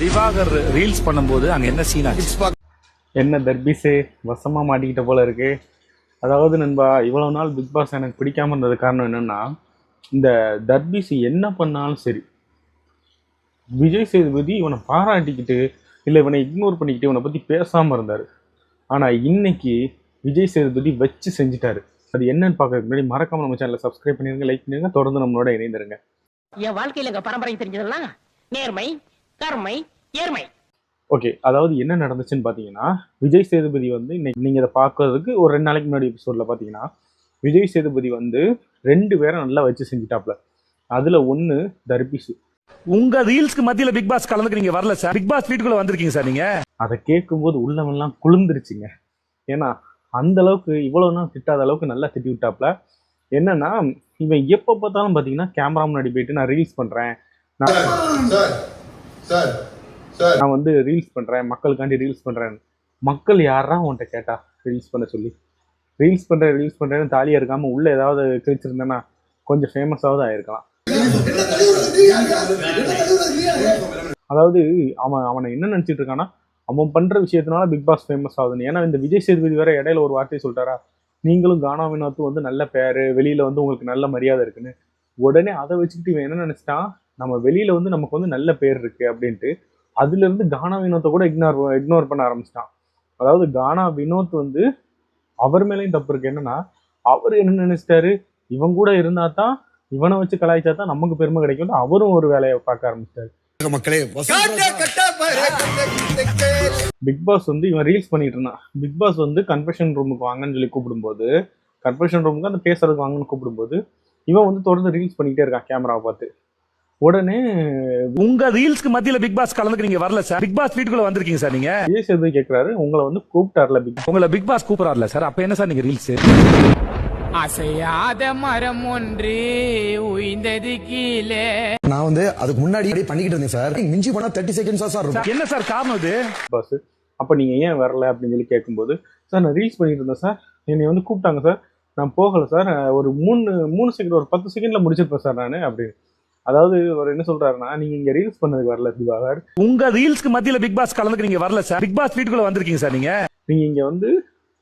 Diwakar reels பண்ணும்போது அங்க என்ன சீன் ஆச்சு? என்ன தர்பீஸு வசமாக மாட்டிக்கிட்ட போல இருக்கு. அதாவது நண்பா இவ்வளோ நாள் பிக் பாஸ் எனக்கு பிடிக்காம இருந்தது காரணம் என்னன்னா இந்த தர்பீஸ் என்ன பண்ணாலும் சரி விஜய் சேதுபதி இவனை பாராட்டிக்கிட்டு இல்லை இவனை இக்னோர் பண்ணிக்கிட்டு இவனை பற்றி பேசாமல் இருந்தார். ஆனால் இன்னைக்கு விஜய் சேதுபதி வச்சு செஞ்சுட்டாரு. அது என்னன்னு பார்க்கறதுக்கு முன்னாடி மறக்காம நம்ம சேனலை சப்ஸ்கிரைப் பண்ணிருங்க லைக் பண்ணிருங்க தொடர்ந்து நம்மளோட இணைந்திருங்க. என் வாழ்க்கையில பரம்பரை தெரிஞ்சதெல்லாம் நேர்மை கருமை ஏர்மை. ஓகே அதாவது என்ன நடந்துச்சுன்னு பார்த்தீங்கன்னா விஜய் சேதுபதி வந்து இன்னைக்கு நீங்கள் இதை பார்க்கறதுக்கு ஒரு ரெண்டு நாளைக்கு முன்னாடி எபிசோடில் பார்த்தீங்கன்னா விஜய் சேதுபதி வந்து ரெண்டு பேரை நல்லா வச்சு செஞ்சுட்டாப்ல. அதில் ஒன்று தர்பீஸு. உங்க ரீல்ஸ்க்கு மத்தியில பிக் பாஸ் கலந்துக்கு நீங்க வரல சார். பிக் பாஸ் வீட்டுக்குள்ள வந்திருக்கீங்க சார் நீங்க. அதை கேட்கும்போது உள்ளவெல்லாம் குளிர்ந்துருச்சுங்க. ஏன்னா அந்த அளவுக்கு இவ்வளோ நாள் திட்டாத அளவுக்கு நல்லா திட்டி விட்டாப்ல. என்னன்னா இவன் எப்போ பார்த்தாலும் பார்த்தீங்கன்னா கேமரா முன்னாடி போயிட்டு நான் ரீல்ஸ் பண்ணுறேன் சார் சார் சார் நான் வந்து ரீல்ஸ் பண்ணுறேன் மக்களுக்காண்டி ரீல்ஸ் பண்ணுறேன் மக்கள் யாரா உன்கிட்ட கேட்டா? ரீல்ஸ் பண்ண சொல்லி. ரீல்ஸ் பண்ணுறேன் ரீல்ஸ் பண்ணுறேன்னு தாலியாக இருக்காமல் உள்ளே ஏதாவது கிழிச்சிருந்தேன்னா கொஞ்சம் ஃபேமஸாவது ஆயிருக்கலாம். அதாவது அவன் அவனை என்ன நினச்சிட்டு இருக்கான்னா அவன் பண்ணுற விஷயத்தினால பிக் பாஸ் ஃபேமஸ் ஆகுதுன்னு ஏன்னா இந்த விஜய் சேதுபதி வேற இடையில ஒரு வார்த்தையை சொல்லிட்டாரா நீங்களும் கானா வினோத்தும் வந்து நல்ல பேர் வெளியில வந்து உங்களுக்கு நல்ல மரியாதை இருக்குன்னு. உடனே அதை வச்சுக்கிட்டு இவன் என்ன நினைச்சிட்டான்? நம்ம வெளியில வந்து நமக்கு வந்து நல்ல பேர் இருக்கு அப்படின்ட்டு அதுல இருந்து கானா வினோத்தை கூட இக்னோர் இக்னோர் பண்ண ஆரம்பிச்சிட்டான். அதாவது கானா வினோத் வந்து அவர் மேலேயும் தப்பு இருக்கு. என்னன்னா அவர் என்ன நினைச்சிட்டாரு? இவன் கூட இருந்தா தான் இவனை வச்சு கலாய்ச்சா தான் நமக்கு பெருமை கிடைக்கும் அவரும் ஒரு வேலையை பார்க்க ஆரம்பிச்சிட்டாரு. மக்களே பிக் பாஸ் வந்து இவன் ரீல்ஸ் பண்ணிட்டு இருந்தான். பிக் பாஸ் வந்து கன்ஃபெஷன் ரூமுக்கு வாங்கன்னு சொல்லி கூப்பிடும்போது கன்ஃபெஷன் ரூமுக்கு அந்த பேசுறதுக்கு வாங்கன்னு கூப்பிடும்போது இவன் வந்து தொடர்ந்து ரீல்ஸ் பண்ணிக்கிட்டே இருக்கான் கேமராவை பார்த்து. உடனே உங்க ரீல்ஸ்க்கு மத்தியில பிக் பாஸ் கலந்துக்கு நீங்க வரல சார் பிக் பாஸ் வீட்டுக்குள்ள வந்திருக்கீங்க சார் நீங்க? விஜய் சேதுபதி கேட்கிறாரு உங்களை வந்து கூப்பிட்டார்ல பிக் உங்களை பிக் பாஸ் கூப்பிடறாருல சார் அப்ப என்ன சார் நீங்க ரீல்ஸ் அசையாத மரம் ஒன்று உய்ந்தது கீழே. நான் வந்து அதுக்கு முன்னாடி பண்ணிக்கிட்டு இருந்தேன் சார் மிஞ்சி போனா தேர்ட்டி செகண்ட்ஸா சார் என்ன சார் காரணம் இது பாஸ் அப்போ நீங்க ஏன் வரல அப்படின்னு சொல்லி கேட்கும்போது சார் நான் ரீல்ஸ் பண்ணிட்டு இருந்தேன் சார் என்னை வந்து கூப்பிட்டாங்க சார் நான் போகல சார் ஒரு மூணு மூணு செகண்ட் ஒரு பத்து செகண்ட்ல முடிச்சிருப்பேன் சார் நான் அப்படின்னு. அதாவது அவர் என்ன சொல்றாருன்னா நீங்க இங்க ரீல்ஸ் பண்ணதுக்கு வரல திவாகர். உங்க ரீல்ஸ்க்கு மத்தியில பிக் பாஸ் கலந்துக்கு நீங்க வரல சார் பிக் பாஸ் வீட்டுக்குள்ள வந்திருக்கீங்க சார் நீங்க. நீங்க இங்க வந்து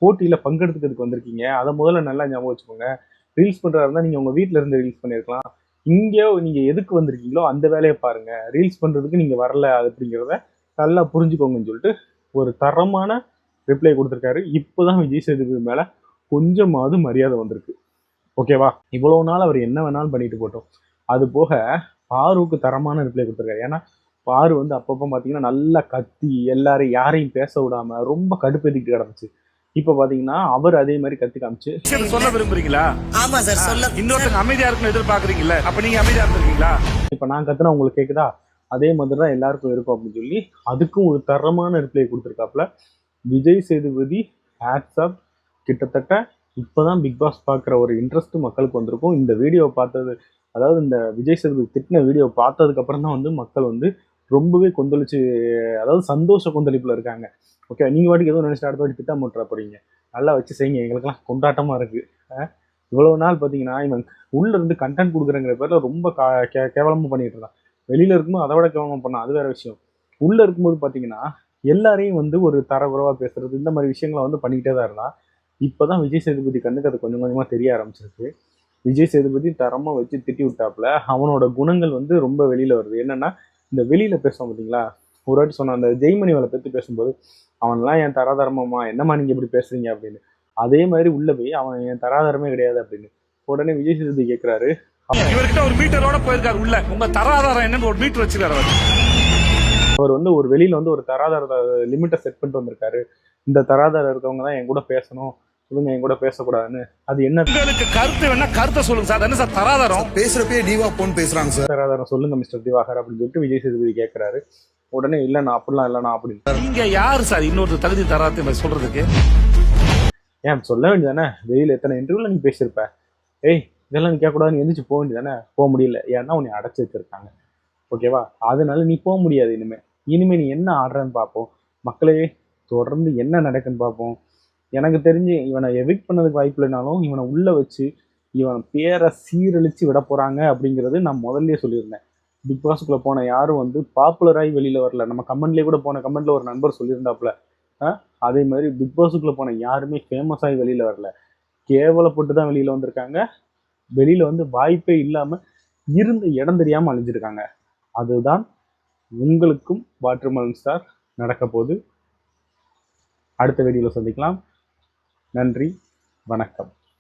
போட்டியில பங்கெடுத்துக்கிறதுக்கு வந்திருக்கீங்க. அதை முதல்ல நல்லா ஞாபகம் வச்சுக்கோங்க. ரீல்ஸ் பண்றதா இருந்தா நீங்க உங்க வீட்ல இருந்து ரீல்ஸ் பண்ணிருக்கலாம். இங்க நீங்க எதுக்கு வந்திருக்கீங்களோ அந்த வேலையை பாருங்க. ரீல்ஸ் பண்றதுக்கு நீங்க வரல அப்படிங்கிறத நல்லா புரிஞ்சுக்கோங்கன்னு சொல்லிட்டு ஒரு தரமான ரிப்ளை கொடுத்துருக்காரு. இப்போதான் விஜய் சேதுபதி மேல கொஞ்சமாவது மரியாதை வந்திருக்கு. ஓகேவா இவ்வளவு நாள் அவர் என்ன வேணாலும் பண்ணிட்டு போட்டோம். அது போக பாருவுக்கு தரமான ரிப்ளை கொடுத்துருக்காரு. ஏன்னா பாரு வந்து அப்பப்போ பார்த்தீங்கன்னா நல்லா கத்தி எல்லாரையும் யாரையும் பேச விடாம ரொம்ப கடுப்பேத்திக்கிட்டு கிடந்துச்சு. இப்போ பார்த்தீங்கன்னா அவர் அதே மாதிரி கத்தி காமிச்சு. சொல்ல விரும்புறீங்களா? ஆமா சார் சொல்ல இன்னொருத்தங்க அமைதியா இருக்கணும் எதிர்பார்க்கறீங்கல்ல? அப்ப நீங்க அமைதியா இருந்திருக்கீங்களா? இப்போ நான் கத்துனா உங்களுக்கு கேட்குதா அதே மாதிரி தான் எல்லாருக்கும் இருக்கும் அப்படின்னு சொல்லி அதுக்கும் ஒரு தரமான ரிப்ளை கொடுத்துருக்காப்புல. விஜய் சேதுபதி ஹேட்ஸ்அப் கிட்டத்தட்ட இப்போதான் பிக் பாஸ் பார்க்குற ஒரு இன்ட்ரெஸ்ட் மக்களுக்கு வந்திருக்கும். இந்த வீடியோவை பார்த்தது அதாவது இந்த விஜய் சேதுபதி திட்டின வீடியோ பார்த்ததுக்கு அப்புறம் தான் வந்து மக்கள் வந்து ரொம்பவே கொந்தளிச்சு அதாவது சந்தோஷ கொந்தளிப்புல இருக்காங்க. ஓகே நீங்கள் வாட்டிக்கு எதுவும் நினைச்சிட்டு அடுத்த வாட்டி திட்டம் போட்டுற போறீங்க. நல்லா வச்சு செய்யுங்க. எங்களுக்கெல்லாம் கொண்டாட்டமாக இருக்குது இவ்வளோ இவ்வளவு நாள் பார்த்தீங்கன்னா இவன் உள்ள இருந்து கண்டென்ட் கொடுக்குறங்கிற பேரில் ரொம்ப கா- கே- கேவலமாக பண்ணிட்டு இருந்தான். வெளியில இருக்கும்போது அதை விட கேவலமாக பண்ணான். அது வேற விஷயம். உள்ள இருக்கும்போது பார்த்தீங்கன்னா எல்லாரையும் வந்து ஒரு தரக்குறவா பேசுறது இந்த மாதிரி விஷயங்களை வந்து பண்ணிக்கிட்டே தான் இருந்தான். இப்போதான் விஜய் சேதுபதி கண்ணுக்கு அது கொஞ்சம் கொஞ்சமாக தெரிய ஆரம்பிச்சிருக்கு. விஜய் சேதுபதி தரமா வச்சு திட்டி விட்டாப்புல அவனோட குணங்கள் வந்து ரொம்ப வெளியில வருது. என்னன்னா இந்த வெளியில பேசுவான் பார்த்தீங்களா ஒரு வாட்டி சொன்ன அந்த ஜெய்மணி அவளை பத்தி பேசும்போது அவன்லாம் என் தராதரமாமா என்னம்மா நீங்க இப்படி பேசுறீங்க? அப்படின்னு. அதே மாதிரி உள்ள போய் அவன் என் தராதரமே கிடையாது அப்படின்னு. உடனே விஜய் சேதுபதி கேட்கிறாரு இவர்கிட்ட ஒரு மீட்டரோட போயிருக்காரு உள்ள. உங்க தராதாரம் என்னன்னு ஒரு மீட்டர் வச்சிருக்காரு அவர். அவர் வந்து ஒரு வெளியில வந்து ஒரு தராதர லிமிட்டை செட் பண்ணிட்டு வந்திருக்காரு. இந்த தராதரம் இருக்கவங்க தான் என் கூட பேசணும். இவங்க என் கூட பேசக்கூடாதுன்னு. அது என்ன? உங்களுக்கு கருத்து வேணா கருத்தை சொல்லுங்க சார். என்ன சார்? தராதாரம்? பேசுறப்பே டிவா போன் பேசுறாங்க சார். தராதரம் சொல்லுங்க மிஸ்டர் திவாகர் அப்படின்னு சொல்லிட்டு விஜய் சேதுபதி கேட்கிறாரு உடனே இல்ல நான் அப்படிலாம் இல்லைண்ணா அப்படின்னு. நீங்க யாரு சார்? இன்னொரு தகுதி தராத்து சொல்றதுக்கு? ஏன் சொல்ல வேண்டியதானே? வெளியில எத்தனை இன்டர்வியூல நீ பேசியிருப்ப? ஏய் இதெல்லாம் நீ கேட்கக்கூடாதுன்னு எந்திரிச்சு போக வேண்டியதானே? போக முடியல. ஏன்னா உன்னை அடைச்சி வச்சிருக்காங்க. ஓகேவா? அதனால நீ போக முடியாது இனிமே. இனிமே நீ என்ன ஆடுறன்னு பார்ப்போம். மக்களே தொடர்ந்து என்ன நடக்குன்னு பார்ப்போம். எனக்கு தெரிஞ்சு இவனை எவிக் பண்ணதுக்கு வாய்ப்பு இல்லைனாலும் இவனை உள்ள வச்சு இவன் பேரை சீரழிச்சு விட போறாங்க அப்படிங்கிறது நான் முதல்லயே சொல்லியிருந்தேன். பிக் பாஸ்க்குள்ள போன யாரும் வந்து பாப்புலராகி வெளியில வரல. நம்ம கமெண்ட்லேயே கூட போன கமெண்ட்ல ஒரு நண்பர் சொல்லியிருந்தாப்புல. அதே மாதிரி பிக் பாஸுக்குள்ள போன யாருமே ஃபேமஸ் ஆகி வெளியில வரல. கேவலப்பட்டு தான் வெளியில வந்திருக்காங்க. வெளியில வந்து வாய்ப்பே இல்லாம இருந்த இடம் தெரியாம அழிஞ்சிருக்காங்க. அதுதான் உங்களுக்கும் வாட்டர்மலன் ஸ்டார் நடக்க போகுது. அடுத்த வீடியோவில் சந்திக்கலாம். நன்றி வணக்கம்.